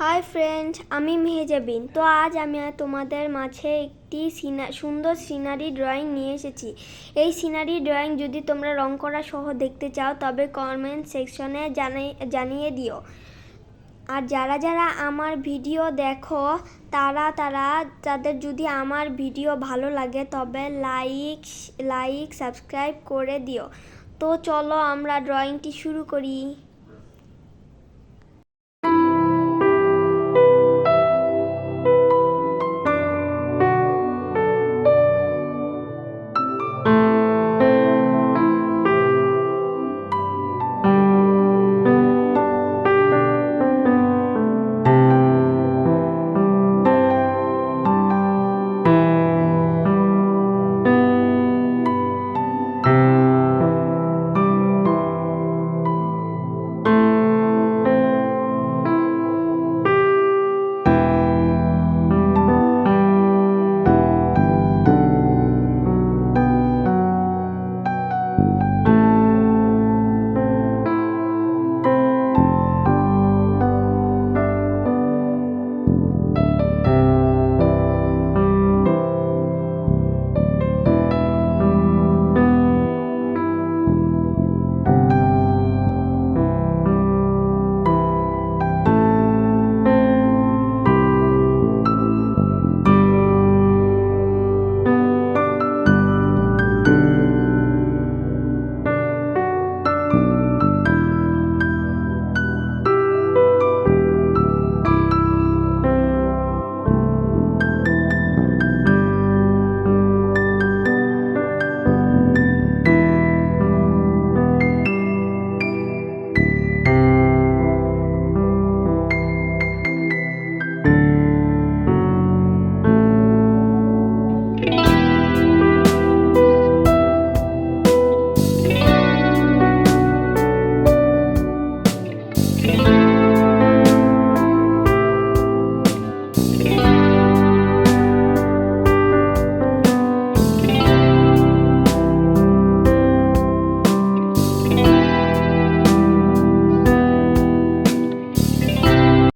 Hi friend আমি মেহেজাবিন তো আজ আমি তোমাদের মাঝে একটি সিনা সুন্দর সিনারি ড্রয়িং নিয়ে এসেছি। এই সিনারি ড্রয়িং যদি তোমরা রং করা সহ দেখতে চাও, তবে কমেন্ট সেকশনে জানাই জানিয়ে দিও। আর যারা যারা আমার ভিডিও দেখো, তারা তারা তাদের যদি আমার ভিডিও ভালো লাগে, তবে লাইক লাইক সাবস্ক্রাইব করে দিও। তো চলো আমরা ড্রয়িংটি শুরু করি।